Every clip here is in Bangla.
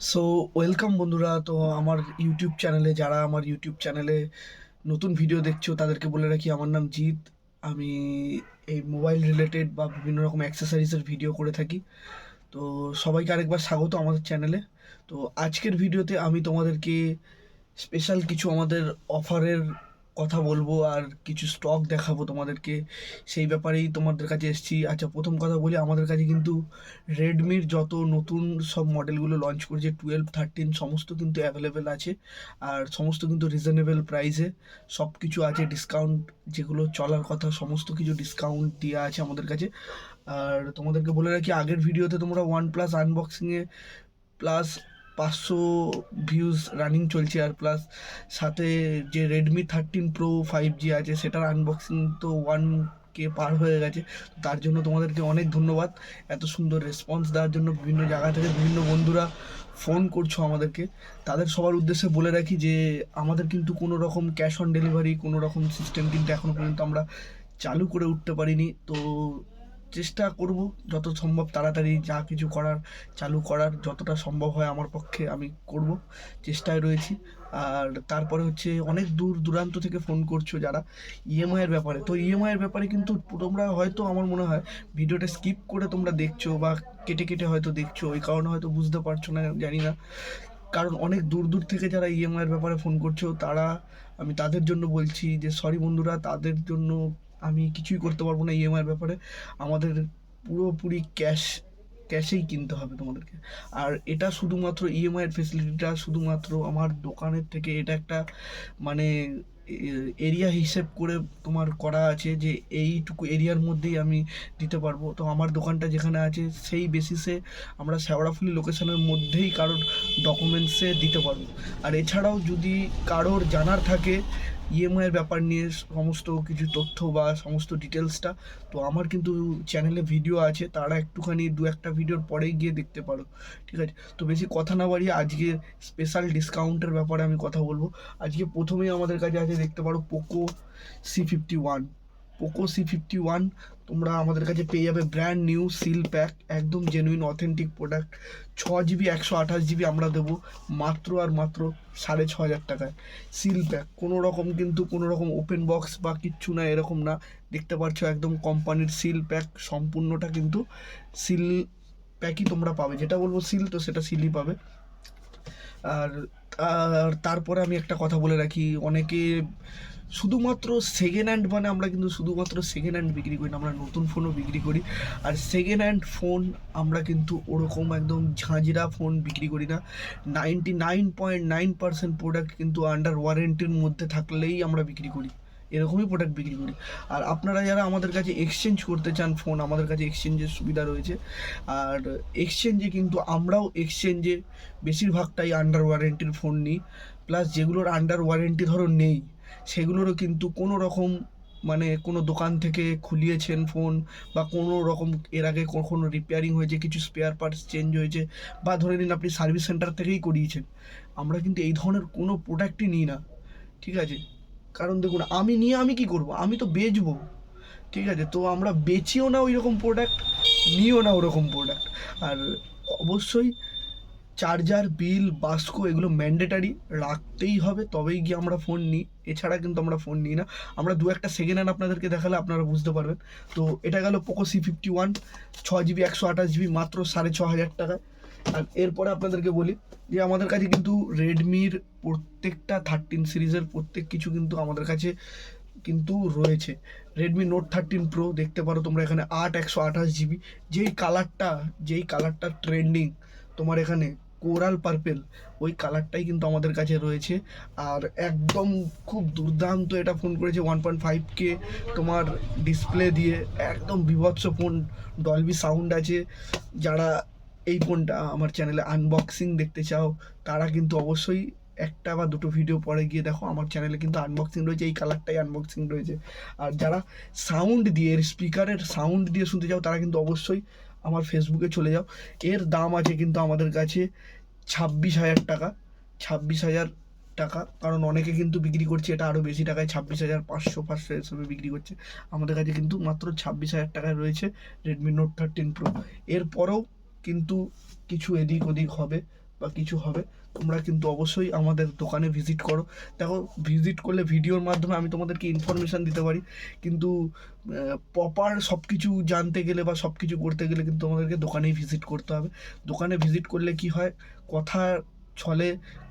সো ওয়েলকাম বন্ধুরা। তো আমার ইউটিউব চ্যানেলে যারা আমার ইউটিউব চ্যানেলে নতুন ভিডিও দেখছ, তাদেরকে বলে রাখি, আমার নাম জিৎ। আমি এই মোবাইল রিলেটেড বা বিভিন্ন রকম অ্যাক্সেসারিজের ভিডিও করে থাকি। তো সবাইকে আরেকবার স্বাগত আমাদের চ্যানেলে তো আজকের ভিডিওতে আমি তোমাদেরকে স্পেশাল কিছু আমাদের অফারের কথা বলব আর কিছু স্টক দেখাবো তোমাদেরকে। সেই ব্যাপারেই তোমাদের কাছে এসেছি। আচ্ছা প্রথম কথা বলি, আমাদের কাছে কিন্তু রেডমির যত নতুন সব মডেলগুলো লঞ্চ করেছে টুয়েলভ থার্টিন সমস্ত কিন্তু অ্যাভেলেবেল আছে। আর সমস্ত কিন্তু রিজনেবল প্রাইসে সব কিছু আছে ডিসকাউন্ট যেগুলো চলার কথা, সমস্ত কিছু ডিসকাউন্ট দেওয়া আছে আমাদের কাছে। আর তোমাদেরকে বলে রাখি, আগের ভিডিওতে তোমরা ওয়ান প্লাস আনবক্সিংয়ে প্লাস পাঁচশো ভিউজ রানিং চলছে আর প্লাস সাথে যে Redmi thirteen pro five G আছে, সেটার আনবক্সিং তো ওয়ান কে পার হয়ে গেছে। তার জন্য তোমাদেরকে অনেক ধন্যবাদ। এত সুন্দর রেসপন্স দেওয়ার জন্য বিভিন্ন জায়গা থেকে বিভিন্ন বন্ধুরা ফোন করছ আমাদেরকে। তাদের সবার উদ্দেশ্যে বলে রাখি যে, আমাদের কিন্তু কোনো রকম ক্যাশ অন ডেলিভারি কোনো রকম সিস্টেম কিন্তু এখনও পর্যন্ত আমরা চালু করে উঠতে পারিনি। তো চেষ্টা করব, যত সম্ভব তাড়াতাড়ি যা কিছু করার চালু করার, যতটা সম্ভব হয় আমার পক্ষে আমি করব, চেষ্টায় রয়েছি। আর তারপরে হচ্ছে অনেক দূর দূরান্ত থেকে ফোন করছ যারা ইএমআই এর ব্যাপারে। তো ইএমআই এর ব্যাপারে কিন্তু তোমরা হয়তো আমার মনে হয় ভিডিওটা স্কিপ করে তোমরা দেখছ বা কেটে কেটে হয়তো দেখছ, ওই কারণে হয়তো বুঝতে পারছ না, জানি না। কারণ অনেক দূর দূর থেকে যারা ইএমআই এর ব্যাপারে ফোন করছ, তারা আমি তাদের জন্য বলছি যে সরি বন্ধুরা, তাদের জন্য আমি কিছুই করতে পারব না ইএমআই এর ব্যাপারে। আমাদের পুরোপুরি ক্যাশ ক্যাশেই কিনতে হবে তোমাদেরকে। আর এটা শুধুমাত্র ইএমআই এর ফেসিলিটিটা শুধুমাত্র আমার দোকানের থেকে এটা একটা মানে এরিয়া হিসেব করে তোমার করা আছে যে এইটুকু এরিয়ার মধ্যেই আমি দিতে পারব। তো আমার দোকানটা যেখানে আছে সেই বেসিসে আমরা শেওড়াফুলি লোকেশনের মধ্যেই কারোর ডকুমেন্টসে দিতে পারব। আর এছাড়াও যদি কারোর জানার থাকে ইএমআইয়ের ব্যাপার নিয়ে সমস্ত কিছু তথ্য বা সমস্ত ডিটেলসটা তো আমার কিন্তু চ্যানেলে ভিডিও আছে, তারা একটুখানি দু একটা ভিডিওর পরেই গিয়ে দেখতে পারো, ঠিক আছে? তো বেশি কথা না বাড়িয়ে আজকে স্পেশাল ডিসকাউন্টের ব্যাপারে আমি কথা বলব। আজকে প্রথমেই আমাদের কাছে আছে, দেখতে পারো Poco C fifty one Poco C fifty one তোমরা আমাদের কাছে পেয়ে যাবে ব্র্যান্ড নিউ সিল প্যাক একদম জেনুইন অথেন্টিক প্রোডাক্ট ছ জিবি একশো আঠাশ জিবি আমরা দেবো, মাত্র আর মাত্র সাড়ে ছ হাজার টাকায়। সিল প্যাক কোনো রকম কিন্তু কোনো রকম ওপেন বক্স বা কিচ্ছু না, এরকম না। দেখতে পাচ্ছ একদম কোম্পানির সিল প্যাক সম্পূর্ণটা কিন্তু সিল প্যাকই তোমরা পাবে। যেটা বলব সিল তো সেটা সিলই পাবে। আর তারপরে আমি একটা কথা বলে রাখি, অনেকে শুধুমাত্র সেকেন্ড হ্যান্ড মানে আমরা কিন্তু শুধুমাত্র সেকেন্ড হ্যান্ড বিক্রি করি না, আমরা নতুন ফোনও বিক্রি করি। আর সেকেন্ড হ্যান্ড ফোন আমরা কিন্তু ওরকম একদম ঝাঁঝরা ফোন বিক্রি করি না। Ninety nine point nine percent product কিন্তু আন্ডার ওয়ারেন্টির মধ্যে থাকলেই আমরা বিক্রি করি। এরকমই প্রোডাক্ট বিক্রি করি। আর আপনারা যারা আমাদের কাছে এক্সচেঞ্জ করতে চান ফোন আমাদের কাছে এক্সচেঞ্জের সুবিধা রয়েছে। আর এক্সচেঞ্জে কিন্তু আমরাও এক্সচেঞ্জে বেশিরভাগটাই আন্ডার ওয়ারেন্টির ফোন নিই। প্লাস যেগুলোর আন্ডার ওয়ারেন্টি ধরো নেই সেগুলোরও কিন্তু কোনো রকম মানে কোনো দোকান থেকে খুলিয়েছেন ফোন বা কোনো রকম এর আগে কখনো রিপেয়ারিং হয়েছে, কিছু স্পেয়ার পার্টস চেঞ্জ হয়েছে বা ধরে নিন আপনি সার্ভিস সেন্টার থেকেই করিয়েছেন। আমরা কিন্তু এই ধরনের কোনো প্রোডাক্টই নিই না, ঠিক আছে? কারণ দেখুন, আমি নিয়ে আমি কি করব? আমি তো বেচবো, ঠিক আছে? তো আমরা বেচিও না ওই রকম প্রোডাক্ট নিও না ওরকম প্রোডাক্ট আর অবশ্যই চার্জার বিল বাস্কো এগুলো ম্যান্ডেটারি রাখতেই হবে, তবেই গিয়ে আমরা ফোন নিই। এছাড়া কিন্তু আমরা ফোন নিই না। আমরা দু একটা সেকেন্ড হ্যান্ড আপনাদেরকে দেখালে আপনারা বুঝতে পারবেন। তো এটা গেল পোকো সি ফিফটি ওয়ান ছ জিবি একশো আঠাশ জিবি মাত্র সাড়ে ছ হাজার টাকায়। আর এরপরে আপনাদেরকে বলি যে, আমাদের কাছে কিন্তু রেডমির প্রত্যেকটা থার্টিন সিরিজের প্রত্যেক কিছু কিন্তু আমাদের কাছে কিন্তু রয়েছে। রেডমি নোট থার্টিন প্রো দেখতে পারো তোমরা এখানে আট, একশো আঠাশ জিবি যেই কালারটা যেই কালারটা ট্রেন্ডিং তোমার এখানে কোরাল পার্পেল, ওই কালারটাই কিন্তু আমাদের কাছে রয়েছে। আর একদম খুব দুর্দান্ত এটা ফোন করেছে ওয়ান পয়েন্ট ফাইভ কে তোমার ডিসপ্লে দিয়ে। একদম বিভৎস ফোন ডলবি সাউন্ড আছে। যারা এই ফোনটা আমার চ্যানেলে আনবক্সিং দেখতে চাও, তারা কিন্তু অবশ্যই একটা বা দুটো ভিডিও পরে গিয়ে দেখো, আমার চ্যানেলে কিন্তু আনবক্সিং রয়েছে, এই কালারটাই আনবক্সিং রয়েছে। আর যারা সাউন্ড দিয়ে এর স্পিকারের সাউন্ড দিয়ে শুনতে চাও, তারা কিন্তু অবশ্যই আমার ফেসবুকে চলে যাও। এর দাম আছে কিন্তু আমাদের কাছে ছাব্বিশ হাজার টাকা। ছাব্বিশ হাজার টাকা, কারণ অনেকে কিন্তু বিক্রি করছে, এটা আরও বেশি টাকায় ছাব্বিশ হাজার পাঁচশো পাঁচশো এসবে বিক্রি করছে। আমাদের কাছে কিন্তু মাত্র ছাব্বিশ হাজার টাকায় রয়েছে রেডমি নোট থার্টিন প্রো এরপরেও কিন্তু কিছু এদিক ওদিক হবে। বা কিছু হবে, তোমরা কিন্তু অবশ্যই আমাদের দোকানে ভিজিট করো। দেখো ভিজিট করলে ভিডিওর মাধ্যমে আমি তোমাদেরকে ইনফরমেশান দিতে পারি। কিন্তু প্রপার সব কিছু জানতে গেলে বা সব কিছু করতে গেলে কিন্তু তোমাদেরকে দোকানেই ভিজিট করতে হবে। দোকানে ভিজিট করলে কি হয়, কথা ছলে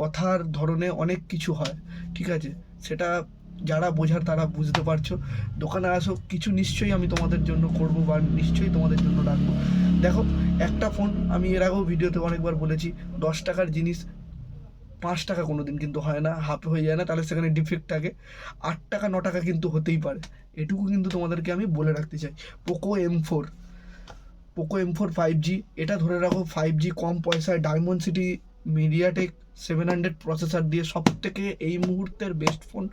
কথার ধরনে অনেক কিছু হয়, ঠিক আছে? সেটা যারা বোঝার তারা বুঝতে পারছ। দোকানে আসো, কিছু নিশ্চয়ই আমি তোমাদের জন্য করব বা নিশ্চয়ই তোমাদের জন্য রাখব। দেখো, একটা ফোন আমি এর আগেও ভিডিওতে অনেকবার বলেছি, দশ টাকার জিনিস পাঁচ টাকা কোনো দিন কিন্তু হয় না, হাফ হয়ে যায় না, তাহলে সেখানে ডিফেক্ট থাকে। আট টাকা, ন টাকা কিন্তু হতেই পারে। এটুকু কিন্তু তোমাদেরকে আমি বলে রাখতে চাই। Poco M four Poco M four five G এটা ধরে রাখো ফাইভ জি কম পয়সায় Dimensity MediaTek seven hundred processor দিয়ে সব থেকে এই মুহূর্তের বেস্ট ফোন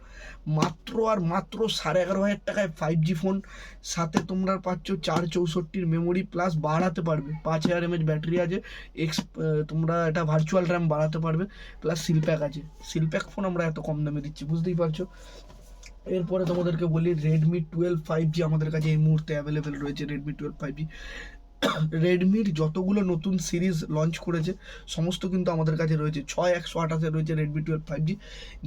মাত্র আর মাত্র সাড়ে এগারো হাজার টাকায় ফাইভ জি ফোন সাথে তোমরা পাচ্ছ চার চৌষট্টির মেমোরি প্লাস বাড়াতে পারবে। পাঁচ হাজার এমএচ ব্যাটারি আছে এক্স তোমরা এটা ভার্চুয়াল র্যাম বাড়াতে পারবে প্লাস সিলপ্যাক আছে। সিলপ্যাক ফোন আমরা এত কম দামে দিচ্ছি, বুঝতেই পারছ? এরপরে তোমাদেরকে বলি রেডমি টুয়েলভ ফাইভ জি আমাদের কাছে এই মুহূর্তে অ্যাভেলেবেল রয়েছে রেডমি টুয়েলভ ফাইভ জি রেডমির যতগুলো নতুন সিরিজ লঞ্চ করেছে, সমস্ত কিন্তু আমাদের কাছে রয়েছে। ছয় একশো আঠাশে রয়েছে Redmi twelve five G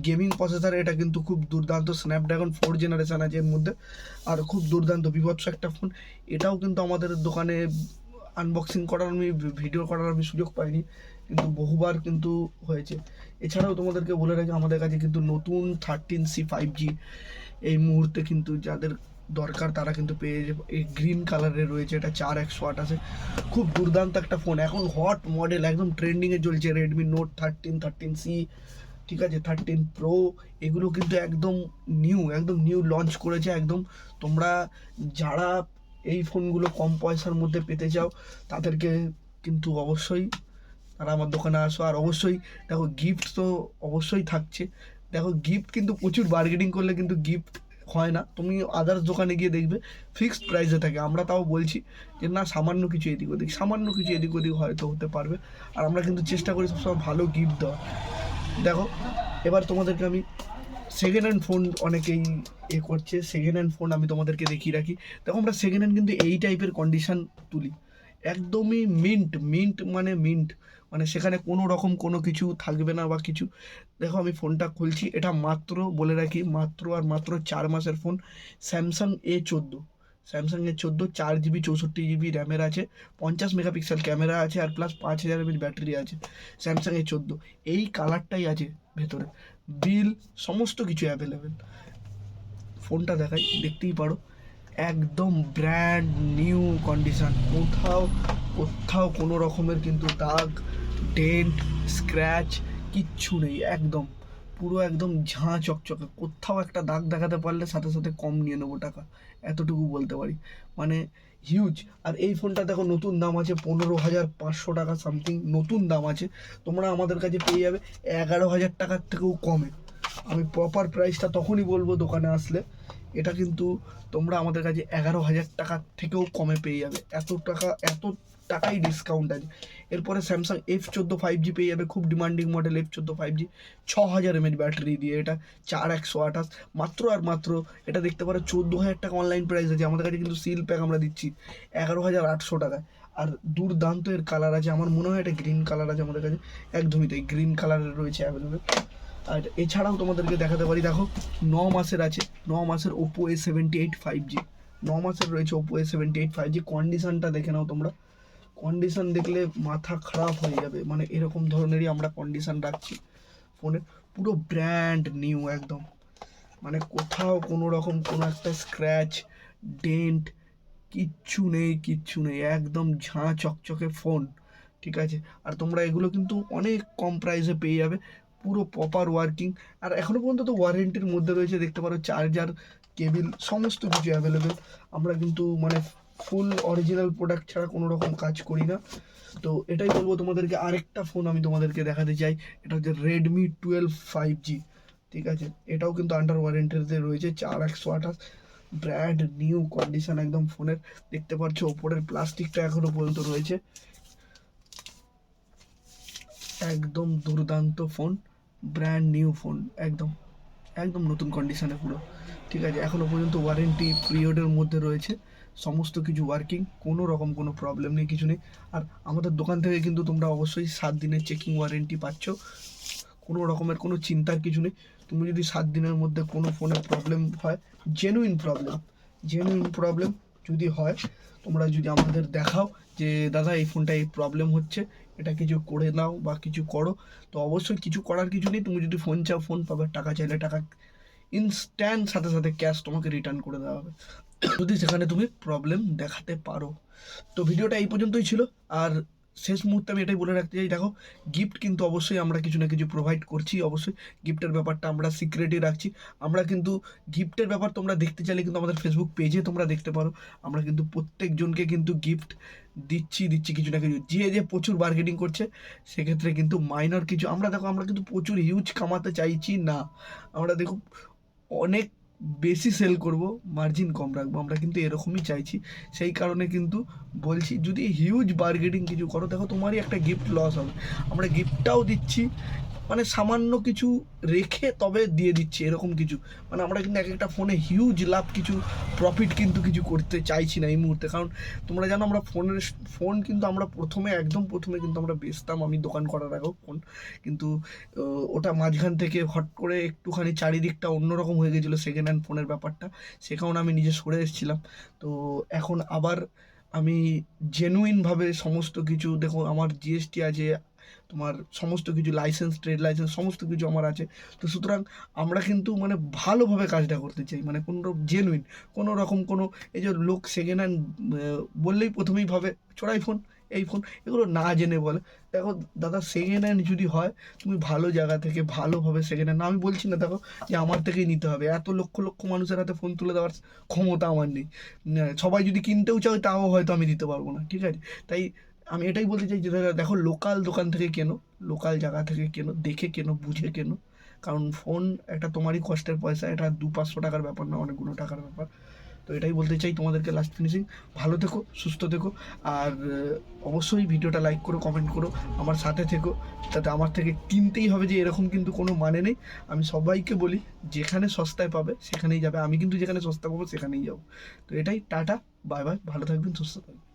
gaming processor এটা কিন্তু খুব দুর্দান্ত স্ন্যাপড্রাগন ফোর জেনারেশান আছে এর মধ্যে। আর খুব দুর্দান্ত, বিভৎস একটা ফোন এটাও কিন্তু আমাদের দোকানে আনবক্সিং করার আমি ভিডিও করার আমি সুযোগ পাইনি। কিন্তু বহুবার কিন্তু হয়েছে। এছাড়াও তোমাদেরকে বলে রাখি, আমাদের কাছে কিন্তু নতুন থার্টিন সি ফাইভ জি এই মুহূর্তে কিন্তু যাদের দরকার তারা কিন্তু পেয়ে এই গ্রিন কালারের রয়েছে, এটা চার একশো আঠাশে খুব দুর্দান্ত একটা ফোন এখন হট মডেল একদম ট্রেন্ডিংয়ে চলছে Redmi Note thirteen thirteen C ঠিক আছে? থার্টিন প্রো এগুলো কিন্তু একদম নিউ একদম নিউ লঞ্চ করেছে একদম। তোমরা যারা এই ফোনগুলো কম পয়সার মধ্যে পেতে চাও, তাদেরকে কিন্তু অবশ্যই তারা আমার দোকানে আসো। আর অবশ্যই দেখো গিফট তো অবশ্যই থাকছে। দেখো গিফট কিন্তু প্রচুর বার্গেনিং করলে কিন্তু গিফট হয় না। তুমি আদার্স দোকানে গিয়ে দেখবে ফিক্সড প্রাইসে থাকে। আমরা তাও বলছি যে না, সামান্য কিছু এদিক ওদিক, সামান্য কিছু এদিক ওদিক হয়তো হতে পারবে। আর আমরা কিন্তু চেষ্টা করি সবসময় ভালো গিফট দেওয়ার। দেখো, এবার তোমাদেরকে আমি সেকেন্ড হ্যান্ড ফোন অনেকেই এ করছে। সেকেন্ড হ্যান্ড ফোন আমি তোমাদেরকে দেখিয়ে রাখি। দেখো, আমরা সেকেন্ড হ্যান্ড কিন্তু এই টাইপের কন্ডিশন তুলি। একদমই মিন্ট মিন্ট মানে মিন্ট মানে সেখানে কোনো রকম কোনো কিছু থাকবে না বা কিছু। দেখো আমি ফোনটা খুলছি, এটা মাত্র বলে রাখি, মাত্র আর মাত্র চার মাসের ফোন। স্যামসাং এ চোদ্দ। স্যামসাং এ চোদ্দ, চার জিবি চৌষট্টি জিবি র্যামের আছে, পঞ্চাশ মেগাপিক্সেল ক্যামেরা আছে, আর প্লাস পাঁচ হাজার এমএচ ব্যাটারি আছে। স্যামসাং এ চোদ্দ। এই কালারটাই আছে ভেতরে। বিল সমস্ত কিছু অ্যাভেলেবেল ফোনটা দেখাই, দেখতেই পারো। একদম ব্র্যান্ড নিউ কন্ডিশন কোথাও কোথাও কোনো রকমের কিন্তু দাগ ডেন্ট স্ক্র্যাচ কিচ্ছু নেই, একদম। পুরো একদম ঝাঁ চকচকে। কোথাও একটা দাগ দেখাতে পারলে সাথে সাথে কম নিয়ে নেব টাকা। এতটুকু বলতে পারি। মানে হিউজ আর এই ফোনটা দেখো, নতুন দাম আছে পনেরো হাজার পাঁচশো টাকা সামথিং নতুন দাম আছে। তোমরা আমাদের কাছে পেয়ে যাবে এগারো হাজার টাকার থেকেও কমে। আমি প্রপার প্রাইসটা তখনই বলব দোকানে আসলে। এটা কিন্তু তোমরা আমাদের কাছে এগারো হাজার টাকার থেকেও কমে পেয়ে যাবে। এত টাকা, এত টাকাই ডিসকাউন্ট আছে। এরপরে স্যামসাং এফ চোদ্দ ফাইভ জি পেয়ে যাবে, খুব ডিমান্ডিং মডেল এফ চোদ্দ ফাইভ জি ছ হাজার এমএচ ব্যাটারি দিয়ে এটা, চার একশো আঠাশ। মাত্র আর মাত্র এটা দেখতে পারো, চোদ্দ হাজার টাকা অনলাইন প্রাইস আছে। আমাদের কাছে কিন্তু সিল প্যাক আমরা দিচ্ছি, এগারো হাজার আটশো টাকায় আর দুর্দান্ত এর কালার আছে, আমার মনে হয় এটা গ্রিন কালার আছে আমাদের কাছে। একদমই তাই গ্রিন কালারের রয়েছে অ্যাভেলেবেল আর এছাড়াও তোমাদেরকে দেখাতে পারি, দেখো, ন মাসের আছে, ন মাসের Oppo A seventy eight five G ন মাসের রয়েছে Oppo A seventy eight five G কন্ডিশনটা দেখে নাও তোমরা। কন্ডিশন দেখলে মাথা খারাপ হয়ে যাবে মানে এরকম ধরনেরই আমরা কন্ডিশন রাখছি ফোনের পুরো ব্র্যান্ড নিউ একদম। মানে কোথাও কোনো রকম কোনো একটা স্ক্র্যাচ ডেন্ট কিচ্ছু নেই কিচ্ছু নেই, একদম ঝাঁ চকচকে ফোন ঠিক আছে? আর তোমরা এগুলো কিন্তু অনেক কম প্রাইসে পেয়ে যাবে। পুরো প্রপার ওয়ার্কিং আর এখনও পর্যন্ত তো ওয়ারেন্টির মধ্যে রয়েছে, দেখতে পারো চার্জার কেবিল সমস্ত কিছু অ্যাভেলেবেল আমরা কিন্তু মানে ফুল অরিজিনাল প্রোডাক্ট ছাড়া কোনো রকম কাজ করি না। তো এটাই বলব তোমাদেরকে, আরেকটা ফোন আমি তোমাদেরকে দেখাতে চাই, এটা হচ্ছে রেডমি টুয়েলভ ফাইভ জি ঠিক আছে? এটাও কিন্তু আন্ডার ওয়ারেন্টিতে রয়েছে, চার একশো আঠাশ ব্র্যান্ড নিউ কন্ডিশন একদম ফোনের দেখতে পাচ্ছ, ওপরের প্লাস্টিকটা এখনও পর্যন্ত রয়েছে। একদম দুর্দান্ত ফোন ব্র্যান্ড নিউ ফোন একদম একদম নতুন কন্ডিশনে পুরো। ঠিক আছে এখনও পর্যন্ত ওয়ারেন্টি পিরিয়ডের মধ্যে রয়েছে। সমস্ত কিছু ওয়ার্কিং কোনো রকম কোনো প্রবলেম নেই, কিছু নেই। আর আমাদের দোকান থেকে কিন্তু তোমরা অবশ্যই সাত দিনের চেকিং ওয়ারেন্টি পাচ্ছ। কোনো রকমের কোনো চিন্তার কিছু নেই। তুমি যদি সাত দিনের মধ্যে কোনো ফোনে প্রবলেম হয় জেনুইন প্রবলেম জেনুইন প্রবলেম যদি হয়, তোমরা যদি আমাদের দেখাও যে, দাদা, এই ফোনটা এই প্রবলেম হচ্ছে এটা কিছু করে নাও বা কিছু করো, তো অবশ্যই কিছু করার কিছু নেই। তুমি যদি ফোন চাও ফোন পাবে। টাকা চাইলে টাকা ইনস্ট্যান্ট সাথে সাথে ক্যাশ তোমাকে রিটার্ন করে দেওয়া হবে। যদি সেখানে তুমি প্রবলেম দেখাতে পারো। তো ভিডিওটা এই পর্যন্তই ছিল। আর শেষ মুহূর্তে আমি এটাই বলে রাখতে চাই, দেখো গিফট কিন্তু অবশ্যই আমরা কিছু না কিছু প্রোভাইড করছি, অবশ্যই গিফটের ব্যাপারটা আমরা সিক্রেটই রাখছি। আমরা কিন্তু গিফটের ব্যাপার তোমরা দেখতে চাইলে কিন্তু আমাদের ফেসবুক পেজে তোমরা দেখতে পারো। আমরা কিন্তু প্রত্যেকজনকে কিন্তু গিফট দিচ্ছি দিচ্ছি কিছু না কিছু। যে যে প্রচুর মার্কেটিং করছে, সেক্ষেত্রে কিন্তু মাইনর কিছু। আমরা দেখো, আমরা কিন্তু প্রচুর হিউজ কামাতে চাইছি না। আমরা দেখো, অনেক বেশি সেল করব মার্জিন কম রাখব, আমরা কিন্তু এরকমই চাইছি। সেই কারণে কিন্তু বলছি, যদি হিউজ বার্গেটিং কিছু করো, দেখো তোমারই একটা গিফট লস হবে। আমরা গিফটটাও দিচ্ছি মানে সামান্য কিছু রেখে তবে দিয়ে দিচ্ছি এরকম কিছু। মানে আমরা কিন্তু এক একটা ফোনে হিউজ লাভ কিছু প্রফিট কিন্তু কিছু করতে চাইছি না এই মুহূর্তে। কারণ তোমরা জানো আমরা ফোনের ফোন কিন্তু আমরা প্রথমে, একদম প্রথমে কিন্তু আমরা বেচতাম আমি দোকান করার আগেও ফোন। কিন্তু ওটা মাঝখান থেকে হট করে একটুখানি চারিদিকটা অন্যরকম হয়ে গেছিল সেকেন্ড হ্যান্ড ফোনের ব্যাপারটা। সে কারণে আমি নিজে সরে এসেছিলাম। তো এখন আবার আমি জেনুইনভাবে সমস্ত কিছু, দেখো আমার জিএসটি আছে তোমার সমস্ত কিছু লাইসেন্স ট্রেড লাইসেন্স সমস্ত কিছু আমার আছে। তো সুতরাং আমরা কিন্তু মানে ভালোভাবে কাজটা করতে চাই। মানে কোনো জেনুইন কোনো রকম কোনো এই যে লোক সেকেন্ড হ্যান্ড বললেই প্রথমেই ভাবে চড়াই ফোন এই ফোন এগুলো না জেনে বলে। দেখো, দাদা সেকেন্ড হ্যান্ড যদি হয়, তুমি ভালো জায়গা থেকে ভালোভাবে সেকেন্ড হ্যান্ড আমি বলছি না, দেখো, যে আমার থেকেই নিতে হবে। এত লক্ষ লক্ষ মানুষের হাতে ফোন তুলে দেওয়ার ক্ষমতা আমার নেই। সবাই যদি কিনতেও চাও তাও হয়তো আমি দিতে পারব না, ঠিক আছে? তাই আমি এটাই বলতে চাই যে দেখো লোকাল দোকান থেকে কেনো লোকাল জায়গা থেকে কেনো, দেখে কেনো, বুঝে কেনো। কারণ ফোন একটা তোমারই কষ্টের পয়সা, এটা দু পাঁচশো টাকার ব্যাপার না, অনেকগুলো টাকার ব্যাপার। তো এটাই বলতে চাই তোমাদেরকে লাস্ট ফিনিশিং ভালো থেকো, সুস্থ থেকো, আর অবশ্যই ভিডিওটা লাইক করো কমেন্ট করো, আমার সাথে থেকো। তাতে আমার থেকে কিনতেই হবে যে এরকম কিন্তু কোনো মানে নেই। আমি সবাইকে বলি, যেখানে সস্তায় পাবে, সেখানেই যাবে। আমি কিন্তু যেখানে সস্তা পাবো, সেখানেই যাব। তো এটাই, টাটা, বাই বাই, ভালো থাকবেন, সুস্থ থাকবেন।